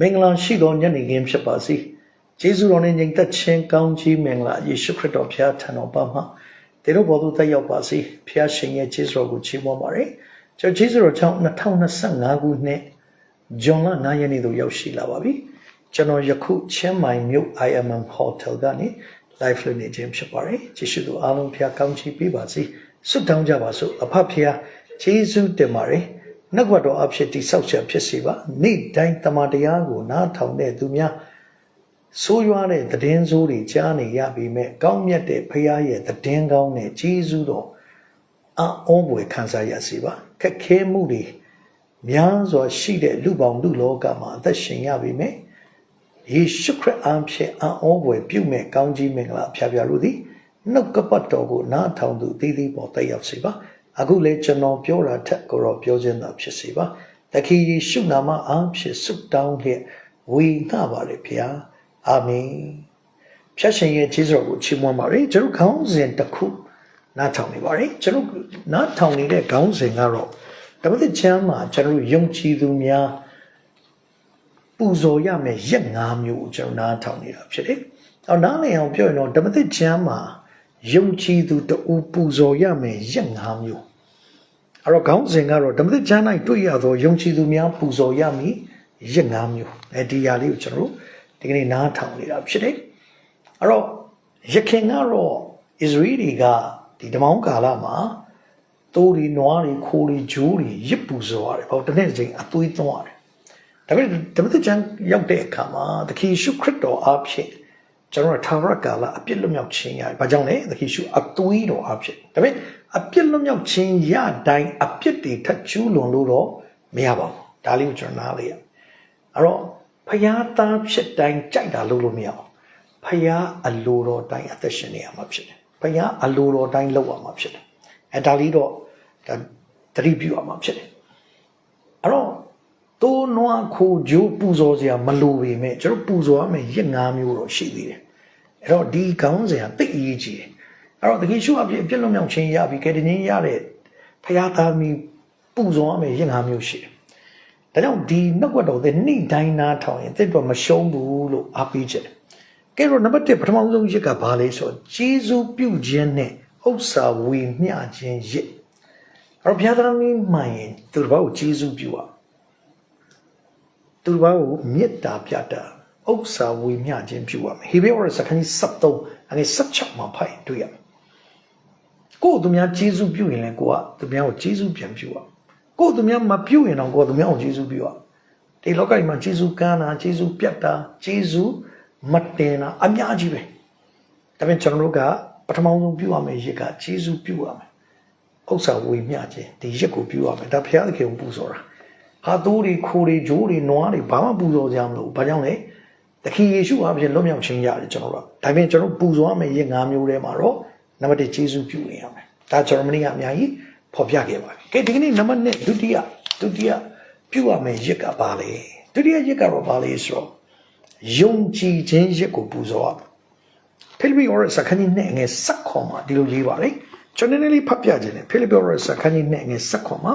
မင်္ဂလာရှိသောညနေခင်းဖြစ်ပါစေကျေးဇူးတော်နဲ့ညီသက်ချင်းကောင်းကြီးမင်္ဂလာယေရှုခရစ်တော်ဖျားထံတော်ပါမှာတေတို့ဘောသူတက်ရောက်ပါစေဖျားရှင်ရဲ့ကျေးဇူးတော်ကိုချီးမွမ်းပါရစေကျွန်တော်ကျေးဇူးတော်ကြောင့်2025ခုနှစ်ဇွန်လ9ရက်နေ့သို့ရောက်ရှိလာပါပြီကျွန်တော်ယခုချင်းမိုင်မြို့ IMM Hotel ကနေ live လုပ်နေခြင်းဖြစ်ပါတယ်ကျေးဇူးတော်အားလုံးဖျားကောင်းချီးပေးပါစေဆုတောင်းကြပါစို့အဖဖျားကျေးဇူးတင်ပါတယ် နှုတ်ကပတ်တော်အဖြစ်တိဆောက်ချက်ဖြစ်စေပါနေ့တိုင်းတမန်တရားကိုနားထောင်တဲ့သူများဆိုးရွားတဲ့သတင်းဆိုးတွေကြားနေရပြီမဲ့ကောင်းမြတ်တဲ့ဖခင်ရဲ့သတင်းကောင်းနဲ့ကျေးဇူးတော်အံ့ဩဖွယ်ခံစားရစေပါခက်ခဲမှုတွေများစွာရှိတဲ့လူပေါင်းလူလောကမှာအသက်ရှင်ရပြီမဲ့ယေရှုခရစ်အားဖြင့်အံ့ဩဖွယ်ပြုမဲ့ကောင်းကြီးမင်္ဂလာဖျားဖျားလို့သည်နှုတ်ကပတ်တော်ကိုနားထောင်သူသီးသီးပေါ်တက်ရောက်စေပါ အခုလေကျွန်တော်ပြောတာထက်ကိုတော့ပြောခြင်းသာဖြစ်စေပါတခင်ယေရှုနာမအားဖြင့်ဆုတောင်းလျက်ဝေငှပါれဖျားအာမင်ဖြတ်ရှင်ရဲ့ခြေစွတော်ကိုချီးမွမ်းပါရစေကျွန်တော်ခေါင်းစဉ်တစ်ခုနားထောင်နေပါရစေကျွန်တော်နားထောင်နေတဲ့ခေါင်းစဉ်ကတော့ဓမ္မသစ်ကျမ်းမှာကျွန်တော်ယုံကြည်သူများပူဇော်ရမယ်ရက်၅မျိုးကိုကျွန်တော်နားထောင်နေတာဖြစ်တယ်။အော်နားလည်အောင်ပြောရင်တော့ဓမ္မသစ်ကျမ်းမှာယုံကြည်သူတူပူဇော်ရမယ်ရက်၅မျိုး အဲ့တော့ခေါင်းစဉ်ကတော့ဓမ္မသစ်ကျမ်း၌တွေ့ရသောယုံကြည်သူများပူဇော်ရမည်ရက်၅မျိုးအဲဒီຢာလေးကိုကျွန်တော်တို့ဒီကနေ့နားထောင်နေတာဖြစ်တယ်။အဲ့တော့ယခင်ကတော့ဣသရေလကဒီဓမ္မောင်းကာလမှာတိုးတွေနွားတွေခိုးတွေဂျိုးတွေရစ်ပူဇော်ရတယ်။ဟောတနေ့တစ်ချိန်အသွေးသွန်းရတယ်။ဒါပေမဲ့ဓမ္မသစ်ကျမ်းရောက်တဲ့အခါမှာသခင်ယေရှုခရစ်တော်အားဖြင့် ကျွန်တော်ထာဝရကာလအပြစ်လွတ်မြောက်ခြင်းရတယ်။ဘာကြောင့်လဲသခင်ယေရှုအသွေးတော်အားဖြင့်ဒါပေမဲ့အပြစ်လွတ်မြောက်ခြင်းရတိုင်းအပြစ်တွေထပ်ကျူးလွန်လို့တော့မရပါဘူး။ဒါလေးကိုကျွန်တော်နားလေရ။အဲ့တော့ဖျားသားဖြစ်တိုင်းကြိုက်တာလုပ်လို့မရအောင်။ဖျားအလိုတော်တိုင်းအသက်ရှင်နေရမှာဖြစ်တယ်။ဖျားအလိုတော်တိုင်းလုပ်ရမှာဖြစ်တယ်။အဲဒါလေးတော့ဒါတတိပြုရမှာဖြစ်တယ်။အဲ့တော့ တိုးနွားခိုဂျိုးပူဇော်စရာမလိုပေမဲ့ကျွန်တော်ပူဇော်ရမယ့်ရက်၅မျိုးတော့ရှိသေးတယ်။အဲ့တော့ဒီခေါင်းစဉ်ကတိတ်အရေးကြီးတယ်။အဲ့တော့တကယ်ရှုအပြည့်အပြည့်လုံးမြောက်ခြင်းရပြီကဲတည်းရတဲ့ဖျားသားမီပူဇော်ရမယ့်ရက်၅မျိုးရှိတယ်။ဒါကြောင့်ဒီနှုတ်ကပတ်တော်တဲ့နှိမ့်တိုင်းနာထောင်ရင်တစ်တော့မရှုံးဘူးလို့အားပေးချက်တယ်။ကဲတော့နံပါတ်1ပထမဆုံးရက်ကဘာလဲဆိုတော့ဂျေဇုပြုခြင်းနဲ့ဥစ္စာဝေမျှခြင်းရစ်။အဲ့တော့ဘုရားသားမီမှန်ရင်သူတစ်ပါးကိုဂျေဇုပြုရအောင် သူတစ်ပါးကိုမေတ္တာပြတာဥစ္စာဝေမျှခြင်းပြုရမယ်ဟေဘဲဝရစခန်းကြီး73အနေ16မှာဖိုင်တွေ့ရမယ်ကိုယ်သူများကျေးဇူးပြုရင်လည်းကိုကသူများကိုကျေးဇူးပြန်ပြုရကိုယ်သူများမပြုရင်တော့ကိုယ်သူများကိုကျေးဇူးပြုရဒီလောကကြီးမှာကျေးဇူးကမ်းတာကျေးဇူးပြတ်တာကျေးဇူးမတင်တာအများကြီးပဲဒါပေမဲ့ကျွန်တော်တို့ကပထမဆုံးပြုရမယ်ရစ်ကကျေးဇူးပြုရမယ်ဥစ္စာဝေမျှခြင်းဒီရစ်ကိုပြုရမယ်ဒါဘုရားသခင်ကိုပူဇော်တာ ဟာတိုးတွေခိုးတွေဂျိုးတွေနွားတွေဘာမှပူဇော်ကြမလို့ဘာကြောင့်လဲတခင်ယေရှုအားဖြင့်လွတ်မြောက်ခြင်းရတယ်ကျွန်တော်တို့ဒါပြင်ကျွန်တော်ပူဇော်ရမယ့်ရစ်၅မျိုးထဲမှာတော့နံပါတ်1ဂျေဇုပြုနေရမယ်ဒါကျွန်တော်မနေ့ကအများကြီးဖော်ပြခဲ့ပါပြီကဲဒီကနေ့နံပါတ်2ဒုတိယဒုတိယပြုရမယ့်ရစ်ကဘာလဲဒုတိယရစ်ကတော့ဘာလဲဆိုတော့ယုံကြည်ခြင်းရစ်ကိုပူဇော်ရမယ်ဖိလိပ္ပိဩရစခန်းကြီးနဲ့ငယ်ဆက်ခွန်မှာဒီလိုရေးပါတယ်ကျွန်တော်နည်းနည်းလေးဖတ်ပြခြင်းနဲ့ဖိလိပ္ပိဩရစခန်းကြီးနဲ့ငယ်ဆက်ခွန်မှာ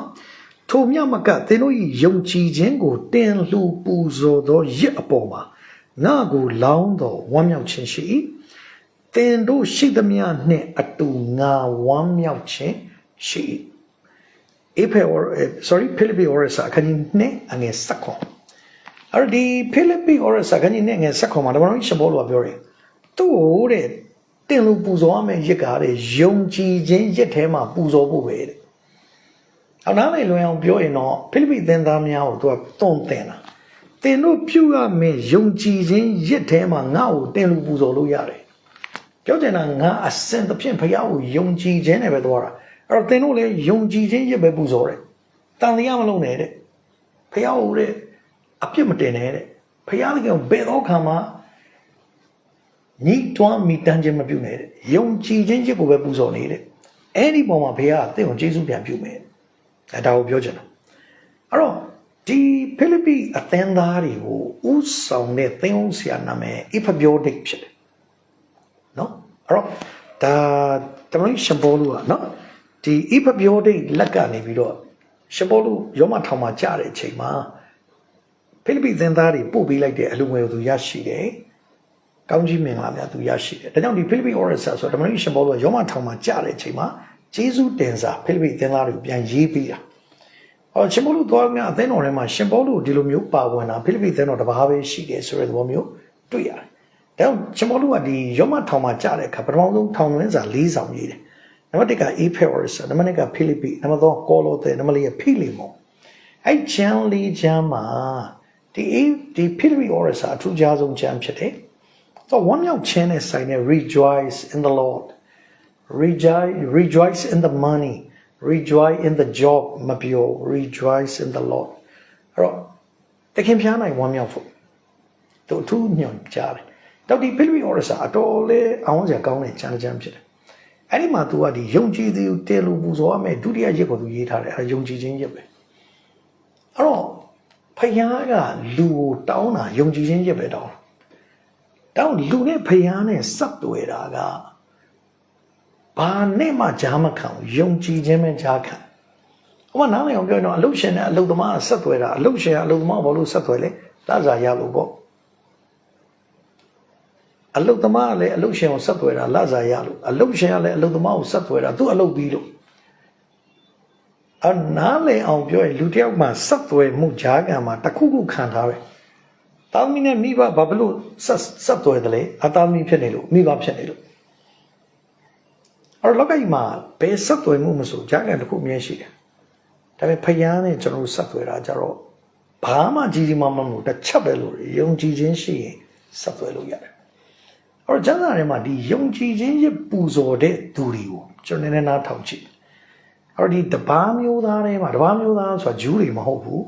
ထိုမြမကသင်တို့၏ယုံကြည်ခြင်းကိုတင်လှူပူဇော်သောရစ်အပေါ်မှာငါကိုလောင်းတော်ဝမ်းမြောက်ခြင်းရှိ၏သင်တို့ရှိသမျှနှင့်အတူငါဝမ်းမြောက်ခြင်းရှိ၏အေဖေ or sorry ဖိလိပ္ပိဩရစအခန်းကြီးနဲ့အငယ်ဆက်ခွန်အဲ့ဒီဖိလိပ္ပိဩရစအခန်းကြီးနဲ့ငယ်ဆက်ခွန်မှာတမန်တော်ရှင်ဘောလိုကပြောတယ်သူ့ဟိုတဲ့တင်လူပူဇော်ရမယ့်ရစ်ကားတဲ့ယုံကြည်ခြင်းရစ်ထဲမှာပူဇော်ဖို့ပဲတဲ့ အောင်နားလေလွင်အောင်ပြောရင်တော့ဖိလိပ္ပိသင်သားများကိုသူကတွန့်တင်တာတင်တို့ပြုရမယ့်ယုံကြည်ခြင်းရစ်ထဲမှာငါ့ကိုတင်လူပူဇော်လို့ရတယ်ပြောချင်တာငါအစင်သဖြင့်ဖခင်ကိုယုံကြည်ခြင်းနဲ့ပဲသွားတာအဲ့တော့သင်တို့လည်းယုံကြည်ခြင်းရပဲပူဇော်တယ်တန်တရားမလုံးနဲ့တဲ့ဖခင်ကိုတဲ့အပြစ်မတင်နဲ့တဲ့ဖခင်ကဘယ်တော့ခါမှညီတွမ်းမိတန်းခြင်းမပြုနဲ့တဲ့ယုံကြည်ခြင်းရကိုပဲပူဇော်နေတဲ့အဲ့ဒီပုံမှာဖခင်ကသင်ကိုကျေးဇူးပြန်ပြုမယ် အဲဒါကိုပြောချင်တာအဲ့တော့ဒီဖိလိပ္ပိအသင်းသားတွေကိုဥဆောင်တဲ့သင်းအောင်ဆရာနာမည် Epaphroditus ဖြစ်တယ်နော်အဲ့တော့ဒါတမန်ရှင်ဘောလူကနော်ဒီဣဖပြောဒိတ်လက်ကနေပြီးတော့ရှင်ဘောလူရောမထောင်မှာကြားတဲ့အချိန်မှာဖိလိပ္ပိသင်သားတွေပို့ပေးလိုက်တဲ့အလူငွေကိုသူရရှိတယ်။ကောင်းကြီးမင်္ဂလာများသူရရှိတယ်။ဒါကြောင့်ဒီဖိလိပ္ပိ Orisa ဆိုတော့ဓမ္မရိရှင်ဘောလို့ရောမထောင်မှာကြားတဲ့အချိန်မှာ ဂျေဇုတင်စာဖိလိပ္ပိသင်သားတွေကိုပြန်ရေးပေးတာ။အော်ရှင်ဘောလို့သွားများအသင်းတော်ထဲမှာရှင်ဘောလို့ဒီလိုမျိုးပါဝင်တာဖိလိပ္ပိသင်တော်တစ်ပါးပဲရှိတယ်ဆိုတဲ့သဘောမျိုးတွေ့ရတယ်။ဒါကြောင့်ရှင်ဘောလို့ကဒီရောမထောင်မှာကြားတဲ့အခါပထမဆုံးထောင်တွင်းစာ၄ဆောင်ရေးတယ်။နံပါတ်1က Ephel Orisa နံပါတ်2ကဖိလိပ္ပိနံပါတ်3ကောလောသဲနံပါတ်4ကဖိလိမောအဲ့ချမ်းလေးချမ်းမှာဒီဒီဖိလိပ္ပိ Orisa အထူးခြားဆုံးချမ်းဖြစ်တယ်။ဆိုဝမ်းမြောက်ခြင်းနဲ့ဆိုင်တဲ့ rejoice in the Lord rejoice rejoice in the money rejoice in the job မပြော rejoice in the Lord အဲ့တော့တခင်ဖျားနိုင်ဝမ်းမြောက်ဖို့သူအထူးညွှန်ကြားတယ်တောက်ဒီဖိလိပ္ပိ Orisa အတော်လေးအောင်စရာကောင်းတဲ့ချမ်းချမ်းဖြစ်တယ်အဲ့ဒီမှာ तू ကဒီယုံကြည်သူတဲလို့ပူဇော်ရမယ်ဒုတိယရက်ကို तू ရေးထားတယ်အဲ့ဒါယုံကြည်ခြင်းရက်ပဲအဲ့တော့ဖယားကလူကိုတောင်းတာယုံကြည်ခြင်းရက်ပဲတောင်းတောင်းလူနဲ့ဖယားနဲ့စပ်တွေ့တာက ဘာနဲ့မှကြားမခံဘူးယုံကြည်ခြင်းပဲကြားခံဟိုမှာနားလည်အောင်ပြောရင်တော့အလုတ်ရှင်နဲ့အလုတ်သမားဆက်သွဲတာအလုတ်ရှင်ကအလုတ်သမားဘာလို့ဆက်သွဲလဲလာစားရလို့ပေါ့အလုတ်သမားကလည်းအလုတ်ရှင်ကိုဆက်သွဲတာလာစားရလို့အလုတ်ရှင်ကလည်းအလုတ်သမားကိုဆက်သွဲတာသူ့အလုတ်ပြီးလို့အနားလည်အောင်ပြောရင်လူတစ်ယောက်မှဆက်သွဲမှုကြားကံမှာတစ်ခုခုခံထားပဲတာမီနဲ့မိဘဘာလို့ဆက်ဆက်သွဲတယ်လဲအတာမီဖြစ်နေလို့မိဘဖြစ်နေလို့ အဲ့တော့လောကကြီးမှာဘယ်ဆက်သွဲမှုမဆိုကြားကံတစ်ခုအမြဲရှိတယ်ဒါပေမဲ့ဖယားနဲ့ကျွန်တော်တို့ဆက်သွဲတာကြတော့ဘာမှကြီးကြီးမားမားမဟုတ်တစ်ချက်ပဲလို့ယုံကြည်ခြင်းရှိရင်ဆက်သွဲလို့ရတယ်အဲ့တော့ကျမ်းစာထဲမှာဒီယုံကြည်ခြင်းရဲ့ပူဇော်တဲ့သူတွေကိုကျွန်တော်နည်းနည်းနားထောင်ကြည့်အဲ့တော့ဒီတပားမျိုးသားတွေမှာတပားမျိုးသားဆိုတာဂျူးတွေမဟုတ်ဘူး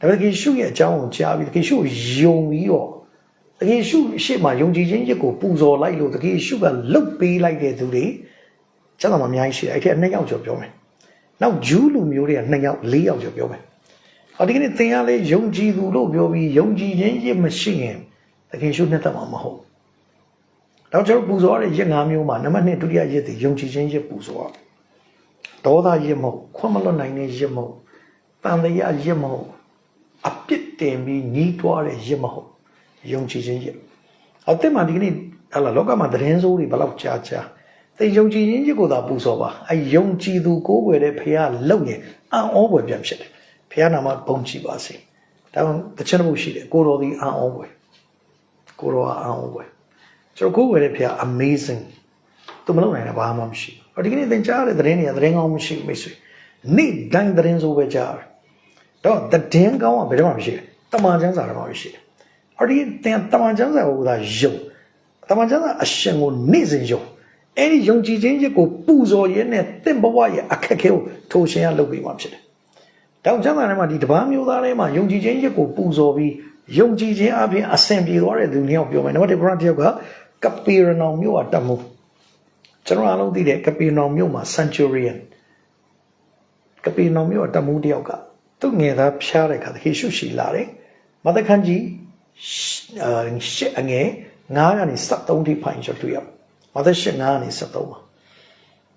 ဒါပေမဲ့ယေရှုရဲ့အကြောင်းကိုကြားပြီးယေရှုကိုယုံပြီးတော့ယေရှုရှေ့မှာယုံကြည်ခြင်းရက်ကိုပူဇော်လိုက်လို့ယေရှုကလှုပ်ပေးလိုက်တဲ့သူတွေ ကျမ်းစာမှာအများကြီးရှိတယ်အဲ့ဒီအနှစ်ယောက်ကျော်ပြောမယ်နောက်ဂျူးလူမျိုးတွေက2ယောက်4ယောက်ကျော်ပြောမယ်။အော်ဒီကနေ့သင်ရလဲယုံကြည်သူလို့ပြောပြီးယုံကြည်ခြင်းရမရှိရင်တကယ်ရှုနှစ်သက်မှာမဟုတ်။တော့ကျွန်တော်ပူဇော်ရတဲ့ရက်၅မျိုးမှာနံပါတ်1ဒုတိယရက်ဒီယုံကြည်ခြင်းရက်ပူဇော်။ဒေါသရက်မဟုတ်ခွင့်မလွတ်နိုင်တဲ့ရက်မဟုတ်တန်တရားရက်မဟုတ်အပြစ်တင်ပြီးညီးတွားတဲ့ရက်မဟုတ်ယုံကြည်ခြင်းရက်။အော်တဲ့မှာဒီကနေ့ဟလာလောကမှာသတင်းစိုးတွေဘယ်လောက်ကြာကြာ သင်ယုံကြည်ခြင်းရကိုသာပူဇော်ပါအဲယုံကြည်သူကိုးကွယ်တဲ့ဖခင်လုံရင်အံ့ဩဖွယ်ပြန်ဖြစ်တယ်ဖခင်နာမဘုံကြည်ပါစေဒါမှတချင်မှုရှိတယ်ကိုတော်ဒီအံ့ဩဖွယ်ကိုတော်အံ့ဩဖွယ်ကျွန်တော်ကိုးကွယ်တဲ့ဖခင် amazing သူမလုံနိုင်တာဘာမှမရှိဘူးဒီကနေ့သင်ကြားတဲ့သတင်းတွေကသတင်းကောင်းမရှိဘူးမိတ်ဆွေနေ့တိုင်းသတင်းဆိုပဲကြားတယ်တော့သတင်းကောင်းကဘယ်တော့မှမရှိဘူးတမန်ကျမ်းစာတော့မှရှိတယ်အော်ဒီသင်တမန်ကျမ်းစာကိုသာယုံတမန်ကျမ်းစာအရှင်ကိုနေ့စဉ်ယုံ အဲ့ဒီယုံကြည်ခြင်းချက်ကိုပူဇော်ရင်းနဲ့တင့်ဘဝရဲ့အခက်အခဲကိုထိုရှင်ကလုပ်ပေးမှာဖြစ်တယ်။တောင်ကျမ်းစာထဲမှာဒီတပားမျိုးသားထဲမှာယုံကြည်ခြင်းချက်ကိုပူဇော်ပြီးယုံကြည်ခြင်းအပြင်အဆင်ပြေသွားတဲ့သူနှစ်ယောက်ပြောမယ်။နံပါတ်1ဘရန်တယောက်ကကပီရနောင်မြို့ကတမှုကျွန်တော်အားလုံးသိတဲ့ကပီရနောင်မြို့မှာ Centurion ကပီရနောင်မြို့ကတမှုတယောက်ကသူ့ငယ်သားဖျားတဲ့အခါသခင်ရှုရှိလာတယ်။မသက်ခန်းကြီးအရှစ်အငယ်9ကနေ73ထိဖိုင်ကျော်တွေ့ရ မသက်ရှစ်9ကနေ73ပါ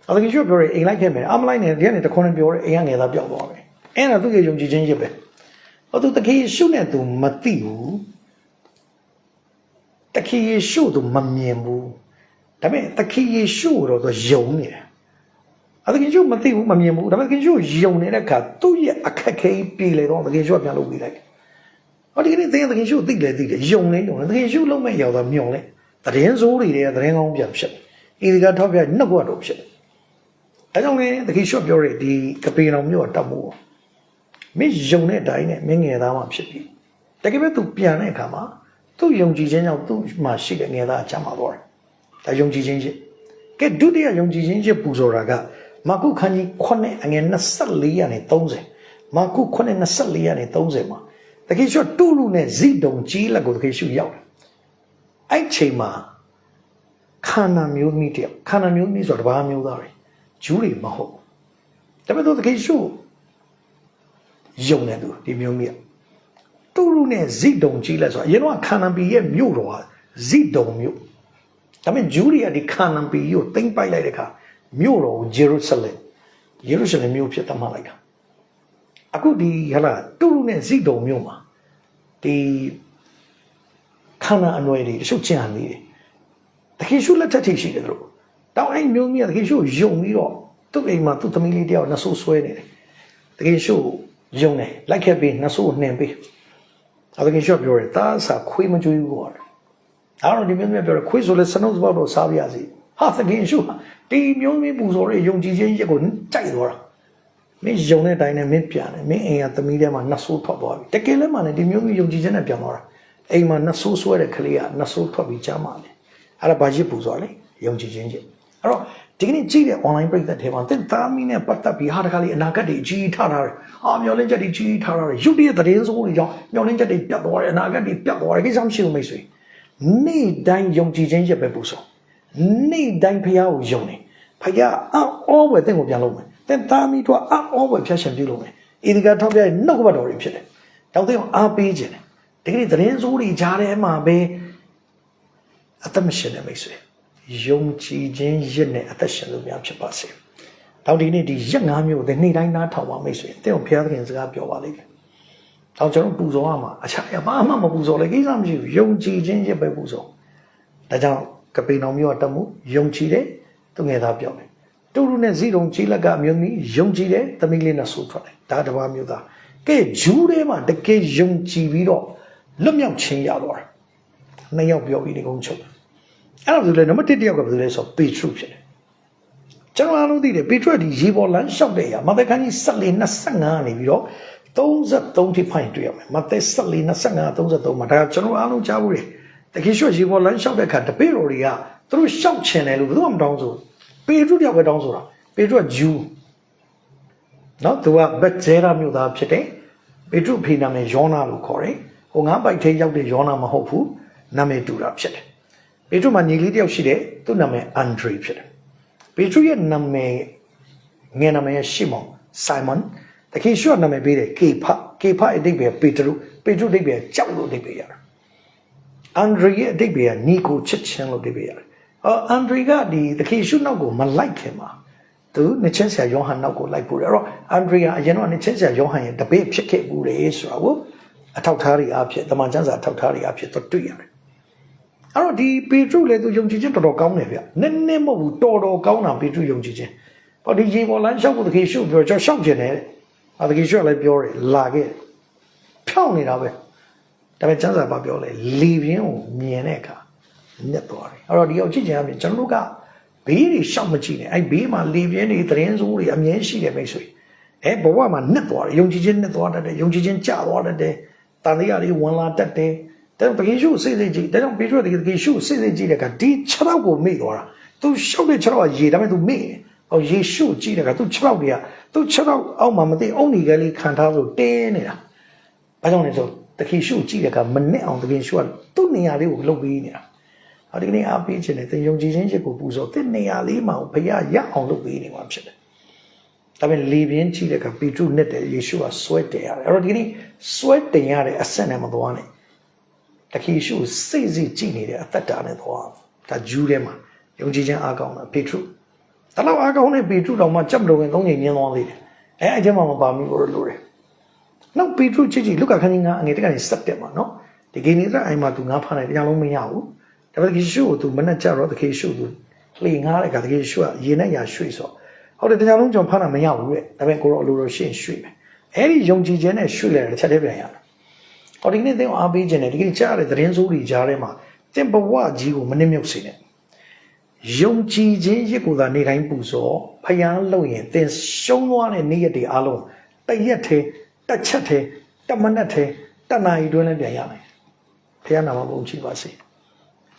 အလကီရှုပြောရဲအိမ်လိုက်ခဲ့မယ်အမလိုက်နဲ့ဒီကနေတခွန်းပြောရဲအိမ်ကငယ်သားပြောက်သွားမယ်အဲ့ဒါသူ့ရဲ့ယုံကြည်ခြင်းရစ်ပဲဟောသူတခင်ယေရှုနဲ့သူမသိဘူးတခင်ယေရှုသူမမြင်ဘူးဒါပေမဲ့တခင်ယေရှုတော့သူယုံနေတယ်အတခင်ယေရှုမသိဘူးမမြင်ဘူးဒါပေမဲ့တခင်ယေရှုယုံနေတဲ့အခါသူ့ရဲ့အခက်ခဲပြေလေတော့တခင်ယေရှုကပြန်လုပ်ပြီးလိုက်ဟောဒီကနေ့သင်တခင်ယေရှုသိတယ်သိတယ်ယုံနေယုံနေတခင်ယေရှုလုံးမဲ့ရောက်တော့မြုံလဲ သတင်းစိုးတွေတွေကသတင်းကောင်းပြန်ဖြစ်တယ်။ဤဒီကထောက်ပြနှုတ်ဘတော့ဖြစ်တယ်။အဲကြောင့်လေတခိရှော့ပြောတဲ့ဒီကပေနောင်မြို့ကတတ်မှုပေါ့။မင်းယုံတဲ့အတိုင်းနဲ့မင်းငယ်သားမှဖြစ်ပြီ။တကယ်ပဲသူပြန်တဲ့အခါမှာသူ့ယုံကြည်ခြင်းကြောင့်သူ့မှာရှိတဲ့ငယ်သားအချမ်းပါသွားတယ်။ဒါယုံကြည်ခြင်းရှိ။ကဲဒုတိယယုံကြည်ခြင်းရှိပူဇော်တာကမာကုခန်းကြီး9အငယ်24ရာနေ30မာကု9 24ရာနေ30မှာတခိရှော့တူလူနဲ့ဇိတုံကြီးလက်ကိုတခိရှုရောက်တယ် အဲ့ချိန်မှာခန္ဓာမျိုးသမီးတယောက်ခန္ဓာမျိုးသမီးဆိုတာတပါးမျိုးသားတွေဂျူးတွေမဟုတ်ဒါပေမဲ့သူတကယ်ရှုယုံနေသူဒီမျိုးမျိုးတူရုနဲ့ဇိတုံကြီးလဲဆိုအရင်တော့ခန္ဓာပီရဲ့မြို့တော်ဟာဇိတုံမြို့ဒါပေမဲ့ဂျူးတွေကဒီခန္ဓာပီကိုတင်ပိုက်လိုက်တဲ့အခါမြို့တော်ကိုဂျေရုဆလင်ယေရုရှလင်မြို့ဖြစ်သတ်မှတ်လိုက်တာအခုဒီဟလာတူရုနဲ့ဇိတုံမြို့မှာဒီ ခန္ဓာအနွယ်တွေတချို့ကြံနေတယ်တခင်ရှုလက်ထက်ထိရှိတယ်လို့တောင်းအဲ့မျိုးမြတ်တခင်ရှုယုံပြီးတော့သူ့အိမ်မှာသူ့သမီးလေးတယောက်နှဆိုးဆွဲနေတယ်တခင်ရှုယုံတယ်လိုက်ခဲ့ပြီးနှဆိုးနှင်ပြီးအဲ့တခင်ရှုပြောတယ်တားစာခွေးမကြွေးဘူးပေါ့အဲ့တော့ဒီမျိုးမြတ်ပြောတယ်ခွေးဆိုလဲစနုပ်စပေါက်တော့စားပြရစီဟာတခင်ရှုဟာဒီမျိုးမျိုးပူဇော်တဲ့ယုံကြည်ခြင်းရက်ကိုကြိုက်သွားတာမင်းယုံတဲ့အတိုင်းနဲ့မင်းပြန်တယ်မင်းအိမ်ကသမီးထဲမှာနှဆိုးထွက်သွားပြီတကယ်လည်းမှလည်းဒီမျိုးမျိုးယုံကြည်ချက်နဲ့ပြန်သွားတာ အိမ်မှာနှဆိုးဆွဲတဲ့ကလေးကနှဆိုးထွက်ပြီးကြားမှာလေအဲ့ဒါဘာကြီးပူသွားလဲယုံကြည်ခြင်းချက်အဲ့တော့ဒီကနေ့ကြည့်တဲ့ online ပြိသက်ထဲမှာသင်သားမီးနဲ့ပတ်သက်ပြီးဟာတခါလေးအနာဂတ်တွေအကြီးထားထားတယ်အာမျောလင်းချက်တွေကြီးထားထားတယ်ရုပ်တရက်သတင်းစိုးတွေကြောင့်မျောလင်းချက်တွေပြတ်သွားတယ်အနာဂတ်တွေပြတ်သွားတယ်ကိစ္စမရှိဘူးမိတ်ဆွေနေ့တိုင်းယုံကြည်ခြင်းချက်ပဲပူဆောင်နေ့တိုင်းဖះကိုယုံနေဖះအော်ဝယ်တဲ့ကိုပြန်လုပ်မယ်တဲ့သားမီးတို့အော်ဝယ်ဖြတ်ရှင်ပြုလုပ်မယ်ဤဒီကထောက်ပြရဲ့နှုတ်ကပတ်တော်တွေဖြစ်တယ်တောင်းတဲ့အားပေးခြင်းတယ် ဒီကနေ့သတင်းစိုးတွေကြားထဲမှာပဲအသက်မရှင်တဲ့မိတ်ဆွေယုံကြည်ခြင်းရစ်နဲ့အသက်ရှင်လို့များဖြစ်ပါစေ။တောင်းဒီနေ့ဒီရက်၅မျိုးတဲ့နေ့တိုင်းနားထောင်ပါမိတ်ဆွေ။တဲ့ဘုရားသခင်စကားပြောပါလိမ့်မယ်။တောင်းကျွန်တော်ပူဇော်ရမှာအခြားအမှအမှမပူဇော်လေကိစ္စမရှိဘူး။ယုံကြည်ခြင်းရစ်ပဲပူဇော်။ဒါကြောင့်ကပိနောင်မျိုးကတမှုယုံကြည်တယ်သူငယ်သားပြောတယ်။တူတူနဲ့ဇီတုံကြီးလက်ကအမျိုးသမီးယုံကြည်တယ်သမီးလေးနဲ့ဆိုထွက်တယ်။ဒါတပါးမျိုးသား။ကဲဂျူးထဲမှာတကယ်ယုံကြည်ပြီးတော့ လွတ်မြောက်ခြင်းရသွားတယ်။နှစ်ယောက်ပြောပြီးဒီကုန်းချုပ်တယ်။အဲ့ဒါဘယ်လိုလဲနံပါတ်1တယောက်ကဘယ်လိုလဲဆိုတော့ပေထရုဖြစ်တယ်ကျွန်တော်အားလုံးသိတယ်ပေထရုကဒီရေပေါ်လမ်းလျှောက်တဲ့ရမသက်ခန်းကြီး14 25နေပြီးတော့33ထိဖိုင်တွေ့ရမယ်မသက်14 25 33မှာဒါကျွန်တော်အားလုံးကြားဘူးတယ်တကယ်ရှိရေပေါ်လမ်းလျှောက်တဲ့အခါတပည့်တော်တွေကသူတို့လျှောက်ချင်တယ်လို့ဘယ်သူမှမတောင်းဆိုပေထရုတယောက်ပဲတောင်းဆိုတာပေထရုကဂျူးနော်သူကဘက်ဂျဲရာမြို့သားဖြစ်တယ်ပေထရုဖေနာမည်ယောနာလို့ခေါ်တယ် ဟိုငါးပိုက်ထဲရောက်တဲ့ယောနာမဟုတ်ဘူးနာမည်တူတာဖြစ်တယ်ပေထရုမှာညီလေးတယောက်ရှိတယ်သူ့နာမည်အန်ဒရီဖြစ်တယ်ပေထရုရဲ့နာမည်ငယ်နာမည်ရှီမွန်ဆိုင်မွန်တခင်ရှော့နာမည်ပေးတယ်ကေဖကေဖအတိတ်ပဲပေထရုပေထရုအတိတ်ပဲကြောက်လို့အတိတ်ပဲရတယ်အန်ဒရီရဲ့အတိတ်ပဲကနီကိုချစ်ချင်းလို့အတိတ်ပဲရတယ်အော်အန်ဒရီကဒီတခင်ရှုနောက်ကိုမလိုက်ခင်မှာသူနှစ်ချင်းဆရာယောဟန်နောက်ကိုလိုက်ပို့တယ်အဲ့တော့အန်ဒရီကအရင်တော့နှစ်ချင်းဆရာယောဟန်ရဲ့တပည့်ဖြစ်ခဲ့ဘူးလေဆိုတာကို အထောက်ထားတွေအဖြစ်တမန်ကျမ်းစာအထောက်ထားတွေအဖြစ်တော့တွေ့ရတယ်အဲ့တော့ဒီပေတရုလည်းသူယုံကြည်ခြင်းတော်တော်ကောင်းတယ်ဗျနည်းနည်းမဟုတ်ဘူးတော်တော်ကောင်းတာပေတရုယုံကြည်ခြင်းဟောဒီရေပေါ်လမ်းလျှောက်ဖို့တကယ်ရှုပြောကျွန်တော်ရှောက်ခြင်းတယ်ဟာတကယ်ရှုလည်းပြောတယ်လာခဲ့ဖြောင်းနေတာပဲဒါပေမဲ့ကျမ်းစာဘာပြောလဲလေပြင်းကိုမြင်တဲ့အခါညက်သွားတယ်အဲ့တော့ဒီအောင်ကြည့်ခြင်းအပြင်ကျွန်တော်တို့ကဘေးတွေရှောက်မကြည့်နဲ့အဲ့ဘေးမှာလေပြင်းတွေသတင်းစိုးတွေအမြင်ရှိတယ်မိတ်ဆွေအဲဘဝမှာညက်သွားတယ်ယုံကြည်ခြင်းညက်သွားတတ်တယ်ယုံကြည်ခြင်းကျသွားတတ်တယ် တန်တရားတွေဝင်လာတတ်တယ်ဒါပေမဲ့တကယ်ရှုစိတ်စိတ်ကြည့်ဒါကြောင့်ပေထရုတကယ်တကယ်ရှုစိတ်စိတ်ကြည့်တဲ့ကဒီ6တော့ကိုမေ့သွားတာသူရှုပ်တဲ့6တော့ကရေဒါပေမဲ့သူမေ့တယ်ဟောရေရှုကြည့်တဲ့ကသူ6တော့တွေကသူ6တော့အောက်မှာမသိအုံနေကလေးခံထားလို့တင်းနေတာဘာကြောင့်လဲဆိုတကယ်ရှုကြည့်တဲ့ကမနစ်အောင်တကယ်ရှုကသူ့နေရာလေးကိုလှုပ်ပေးနေတာဟောဒီကနေ့အားပေးခြင်းနဲ့သင်ယုံကြည်ခြင်းချက်ကိုပူဇော်တဲ့နေရာလေးမှာဘုရားရအောင်လုပ်ပေးနေမှာဖြစ်တယ် ဒါပေမဲ့လေပြင်းကြည့်တဲ့ကပေတရုနဲ့တဲ့ယေရှုကဆွဲတင်ရတယ်အဲ့တော့ဒီကနေ့ဆွဲတင်ရတဲ့အဆက်နဲ့မသွားနဲ့တခေရှုစိတ်စိတ်ကြည့်နေတဲ့အသက်တာနဲ့သွားဒါဂျူးထဲမှာယုံကြည်ခြင်းအားကောင်းတာပေတရုတလောက်အားကောင်းတဲ့ပေတရုတော်မှကြက်မလို့ဝင်သုံးချိန်မြင်သွားသေးတယ်အဲအကျမှမပါမိလို့လို့တယ်နောက်ပေတရုချစ်ချစ်လုကာခန်းကြီးကအငယ်တကနေစက်တက်မှာနော်ဒီကိနေစအိမ်မှာသူငါဖားနိုင်တရားလုံးမရဘူးဒါပေမဲ့တခေရှုကိုသူမနဲ့ကြတော့တခေရှုသူလှေငားတဲ့ကတခေရှုကရေနဲ့ရရွှေ့ဆို ဟုတ်တယ်တရားလုံးကြောင့်ဖားနိုင်မရဘူးတဲ့ဒါပေမဲ့ကိုရောအလိုလိုရှင်းရွှေ့မယ်အဲ့ဒီယုံကြည်ခြင်းနဲ့ရွှေ့လိုက်တဲ့တစ်ချက်တည်းပြန်ရတယ်ဟောဒီနေ့သင်အားပေးခြင်းနဲ့ဒီကနေ့ကြားတဲ့သတင်းစိုးတွေကြားထဲမှာသင်ဘဝကြီးကိုမနှိမ့်မြုပ်စေနဲ့ယုံကြည်ခြင်းရစ်ကိုသာနေတိုင်းပူဇော်ဖျားလို့ရင်သင်ရှုံးသွားတဲ့နေ့ရက်တွေအားလုံးတရက်သေးတစ်ချက်သေးတမနက်သေးတနာရီတွင်းလည်းပြန်ရမယ်ဖျားနာမဘုံချီပါစေ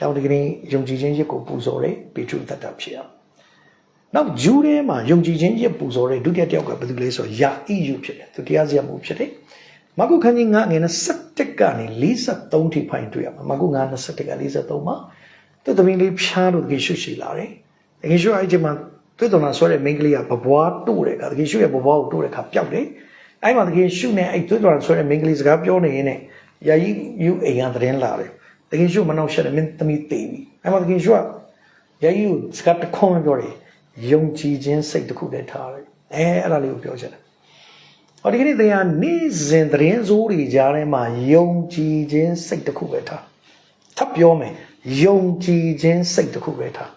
တောင်းဒီကနေ့ယုံကြည်ခြင်းရစ်ကိုပူဇော်တဲ့ပေတရုတတ်တာဖြစ်အောင် နောက်ဂျူးထဲမှာယုံကြည်ခြင်းရစ်ပူဇော်တဲ့ဒုတိယတယောက်ကဘယ်သူလဲဆိုယာအီယူဖြစ်တယ်သူတရားစရမှုဖြစ်တယ်မကုခန်းကြီး9ငွေ21ကနေ43ထိဖိုင်တွေ့ရမှာမကု9 21က43မှာသူသမီးလေးဖြားလို့တကယ်ရှုရှိလာတယ်တကယ်ရှုအဲ့ဒီမှာတွေ့တော်လာဆွဲတဲ့မိန်းကလေးကဘဘွားတို့တယ်ကတကယ်ရှုရဲ့ဘဘွားကိုတို့တဲ့ခါပျောက်တယ်အဲ့မှာတကယ်ရှုနေအဲ့တွေ့တော်လာဆွဲတဲ့မိန်းကလေးစကားပြောနေရင်နဲ့ယာကြီးယူအိမ်ကသတင်းလာတယ်တကယ်ရှုမနှောက်ရှက်တယ်မင်းသမီးတေးပြီအဲ့မှာတကယ်ရှုကယာကြီးကိုစကားတခွန်းပြောတယ် ယုံကြည်ခြင်းစိတ်တစ်ခုတည်းထားတယ်အဲအဲ့ဒါလေးကိုပြောချင်တယ်ဟောဒီကနေ့သင်ဟာနေ့စဉ်သတင်းစိုးတွေကြားထဲမှာယုံကြည်ခြင်းစိတ်တစ်ခုပဲထားထပ်ပြောမယ်ယုံကြည်ခြင်းစိတ်တစ်ခုပဲထား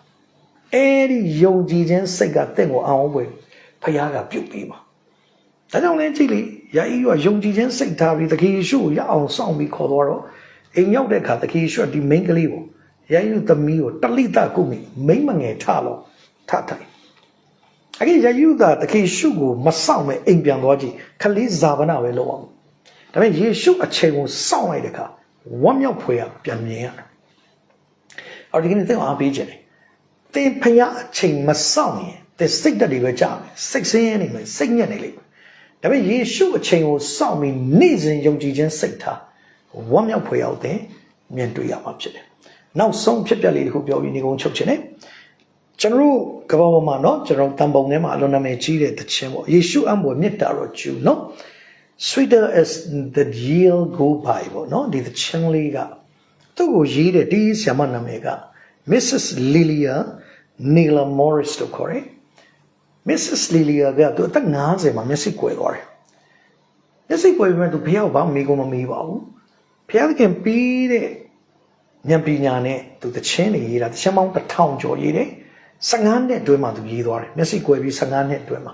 အဲ့ဒီယုံကြည်ခြင်းစိတ်ကတင့်ကိုအောင်ပွဲဖခင်ကပြုတ်ပေးမှာဒါကြောင့်လဲကြည့်လေယာဤကယုံကြည်ခြင်းစိတ်ထားပြီးတခင်ယေရှုကိုရအောင်စောင့်ပြီးခေါ်တော့တော့အိမ်ရောက်တဲ့အခါတခင်ယေရှုကဒီမိန်းကလေးကိုယာဤသမီးကိုတလိတကုမိမိန်းမငယ်ထလို့ထထိုင် အကြီးရယူတာတခင်ရှုကိုမဆောင်မဲ့အိမ်ပြန်သွားကြည့်ခလေးဇာဗနာပဲလုပ်အောင်ဒါပေမဲ့ယေရှုအချိန်ကိုစောင့်လိုက်တဲ့အခါဝမ်းမြောက်ဖွယ်ရပြန်မြင်ရတယ်အော်ဒီကနေ့သင်အားပေးခြင်းတယ်သင်ဖျားအချိန်မစောင့်ရင်သင်စိတ်ဓာတ်တွေပဲကြာမယ်စိတ်ဆင်းရဲနေမယ်စိတ်ညစ်နေလိမ့်မယ်ဒါပေမဲ့ယေရှုအချိန်ကိုစောင့်ပြီးနေ့စဉ်ယုံကြည်ခြင်းစိတ်ထားဝမ်းမြောက်ဖွယ်ရောက်တဲ့မြင်တွေ့ရမှာဖြစ်တယ်နောက်ဆုံးဖြစ်ပျက်လေးတစ်ခုပြောပြီးနေကုန်ချုပ်ခြင်းတယ် ကျွန်တော်တို့ကမ္ဘာပေါ်မှာเนาะကျွန်တော်တန်ပုံထဲမှာအလုံးနာမည်ကြီးတဲ့တခြင်းပေါ့ယေရှုအမှုမြတ်တာတော့ကျူเนาะ sweeter as the year go by ပေါ့เนาะဒီတခြင်းလေးကသူ့ကိုရေးတဲ့ဒီဆရာမနာမည်က Mrs. Lilia Neela Morris လို့ခေါ်တယ် Mrs. Lilia ကသူအသက်50မှာမျက်စိကွယ်သွားတယ်မျက်စိကွယ်ပြီးမှသူဖះကိုဘာမှမေးကုန်မမေးပါဘူးဖះခင်ပြီးတဲ့ဉာဏ်ပညာနဲ့သူတခြင်းတွေရေးတာတခြင်းပေါင်းတစ်ထောင်ကျော်ရေးတယ် 15နှစ်အတွင်းမှာသူရေးသွားတယ်မျက်စိကွယ်ပြီး15နှစ်အတွင်းမှာ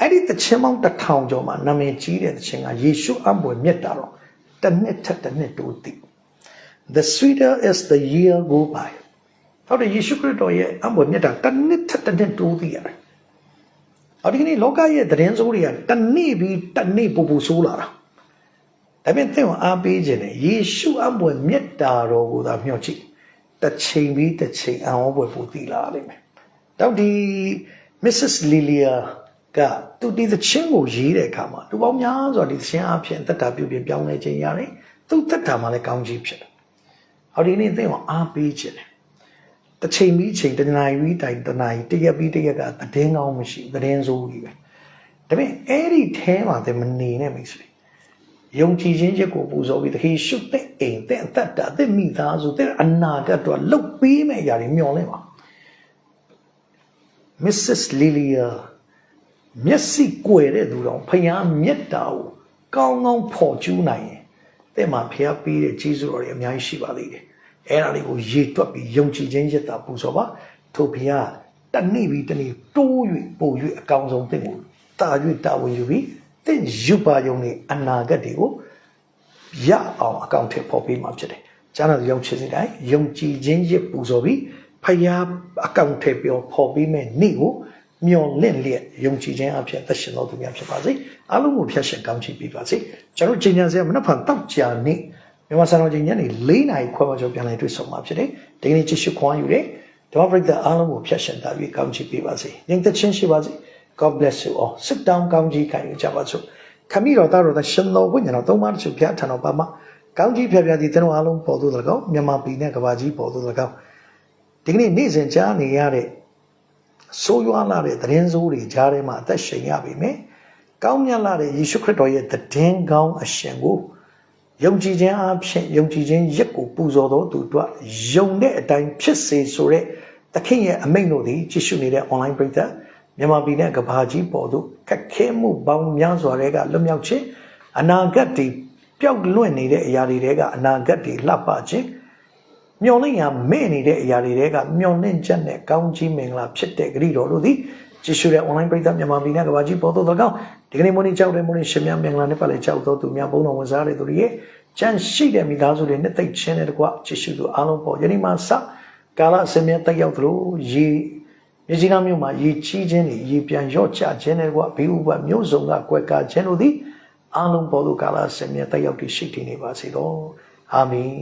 အဲ့ဒီတခြင်းပေါင်းတစ်ထောင်ကျော်မှာနာမည်ကြီးတဲ့တခြင်းကယေရှုအမွေမြတ်တာတော့တစ်နှစ်ထက်တစ်နှစ်တိုးတည် the sweeter is the year go by ဟုတ်တယ်ယေရှုခရစ်တော်ရဲ့အမွေမြတ်တာတစ်နှစ်ထက်တစ်နှစ်တိုးတည်ရတယ်အော်ဒီကနေ့လောကရဲ့သတင်းစိုးတွေကတစ်နေ့ပြီးတစ်နေ့ပူပူဆိုးလာတာဒါပေမဲ့သင်ကအားပေးခြင်းနဲ့ယေရှုအမွေမြတ်တာတော်ကိုသာမျှော်ကြည့် တစ်ချိန်ပြီးတစ်ချိန်အံ့ဩဖွယ်ပူတည်လာလိမ့်မယ်တော့ဒီ Mrs. Lilia ကသူဒီသချင်းကိုရေးတဲ့အခါမှာလူပေါင်းများစွာဒီသချင်းအဖြစ်တက်တာပြုပြင်ပြောင်းလဲခြင်းရတယ်သူတက်တာမှလည်းကောင်းကြီးဖြစ်တယ်ဟောဒီနေ့သင်ကအားပေးခြင်းတယ်တစ်ချိန်ပြီးချိန်တစ်နာရီပြီးတိုင်တစ်နာရီတစ်ရက်ပြီးတစ်ရက်ကသတင်းကောင်းမရှိသတင်းဆိုးကြီးပဲဒါပေမဲ့အဲ့ဒီထဲမှာသင်မနေနဲ့မိတ်ဆွေ ယုံကြည်ခြင်းချက်ကိုပူဇော်ပြီးတခေရှုတဲ့အိမ်တဲ့အသက်တာတဲ့မိသားစုတဲ့အနာဂတ်တော့လှုပ်ပေးမဲ့အရာတွေမျှော်လင့်ပါ Mrs. Lilia မျက်စိကွယ်တဲ့သူတော်ဖယားမျက်တာကိုကောင်းကောင်းဖော်ကျူးနိုင်ရင်တဲ့မှာဖယားပေးတဲ့ကြီးစုတော်တွေအများကြီးရှိပါသေးတယ်အဲ့ဒါလေးကိုရေတွက်ပြီးယုံကြည်ခြင်းရက်တာပူဇော်ပါထို့ဖယားတနေ့ပြီးတနေ့တိုး၍ပို့၍အကောင်းဆုံးတဲ့ကိုတာ၍တာဝန်ယူပြီး တဲ့ယူပါယုံနေအနာဂတ်တွေကိုရအောင်အကောင့်ထည့်ပေါ်ပေးမှာဖြစ်တယ်။ကျမ်းတော်ရုံချစ်စီတိုင်းယုံကြည်ခြင်းရစ်ပူဇော်ပြီးဖယားအကောင့်ထည့်ပြောပေါ်ပေးမဲ့နေ့ကိုမျော်လင့်လျက်ယုံကြည်ခြင်းအဖြစ်သက်ရှင်တော်သူများဖြစ်ပါစေ။အားလုံးကိုဖျက်ရှင်ကောင်းချီးပေးပါစေ။ကျွန်တော်ချိန်ညာစရာမနှက်ဖန်တောက်ကြာနေ့မြန်မာစံတော်ချိန်ညနေ၄နာရီခွဲမှကျော်ပြန်လည်တွေ့ဆုံမှာဖြစ်တယ်။ဒီကနေ့ကြည့်ရှုခွန်ယူတဲ့ဓမ္မပရိသတ်အားလုံးကိုဖျက်ရှင်တာပြီးကောင်းချီးပေးပါစေ။ညီသက်ချင်းရှိပါစေ။ God bless you all. Sit down ကောင်းကြီးခံယူကြပါစို့။ခမီတော်သားတော်သရှင်တော်ဝိညာဉ်တော်သုံးပါးတချို့ဖျားထံတော်ပါမှာကောင်းကြီးဖျားဖျားဒီသင်တို့အားလုံးပေါ်သို့၎င်းမြန်မာပြည်နဲ့ကဘာကြီးပေါ်သို့၎င်းဒီကနေ့နေ့စဉ်ကြားနေရတဲ့ဆိုးရွားလာတဲ့သတင်းဆိုးတွေကြားထဲမှာအသက်ရှင်ရပြီမယ်။ကောင်းမြတ်လာတဲ့ယေရှုခရစ်တော်ရဲ့သတင်းကောင်းအရှင်ကိုယုံကြည်ခြင်းအဖြစ်ယုံကြည်ခြင်းရက်ကိုပူဇော်တော်သူတို့ယုံတဲ့အတိုင်းဖြစ်စေဆိုတဲ့သခင်ရဲ့အမိန့်တို့သည်ကြည့်ရှုနေတဲ့ online ပရိသတ် မြန်မာပြည်နဲ့ကဘာကြီးပေါ်သို့ခက်ခဲမှုပေါင်းများစွာတွေကလွတ်မြောက်ခြင်းအနာဂတ်တွေပျောက်လွင့်နေတဲ့အရာတွေကအနာဂတ်တွေလှပခြင်းမျော်လင့်ရမဲ့နေတဲ့အရာတွေတွေကမျော်လင့်ချက်နဲ့ကောင်းချီးမင်္ဂလာဖြစ်တဲ့ဂရုတော်တို့သည်ကြည့်ရှုတဲ့ online ပရိသတ်မြန်မာပြည်နဲ့ကဘာကြီးပေါ်သို့သောကောင်ဒီကနေ့မိုးနေ့ကြောက်တဲ့မိုးနေ့ရှင်များမင်္ဂလာနဲ့ပတ်လည်ကြောက်တော်သူများဘုန်းတော်ဝန်စားတဲ့သူတွေရဲ့ချမ်းရှိတဲ့မိသားစုတွေနဲ့သိချင်းတဲ့တကွကြည့်ရှုသူအားလုံးပေါ်ယနေ့မှစကာလအစမြဲတက်ရောက်သလိုရေ မြေကြီးနားမြို့မှာရေကြီးခြင်းတွေရေပြန်ရော့ချခြင်းတွေကွာဘေးဥပမျိုးစုံကကွယ်ကာခြင်းတို့သည်အားလုံးပေါ်သို့ကာလအစမြဲတက်ရောက်ပြီးရှိတည်နေပါစေတော့အာမင်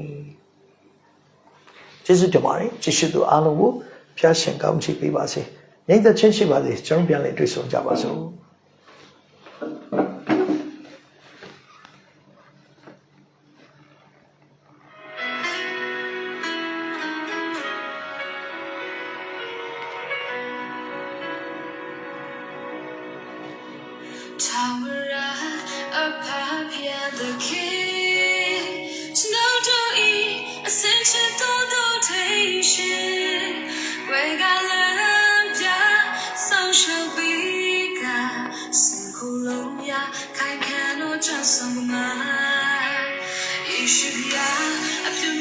ကျေးဇူးတင်ပါတယ်ကြည့်ရှုသူအားလုံးကိုဖျားရှင်ကောင်းချီးပေးပါစေညီသက်ချင်းရှိပါစေကျွန်တော်ပြန်လည်တွေ့ဆုံကြပါစို့ Sin kulong ya 转送吗？也许呀，啊，偏把雨。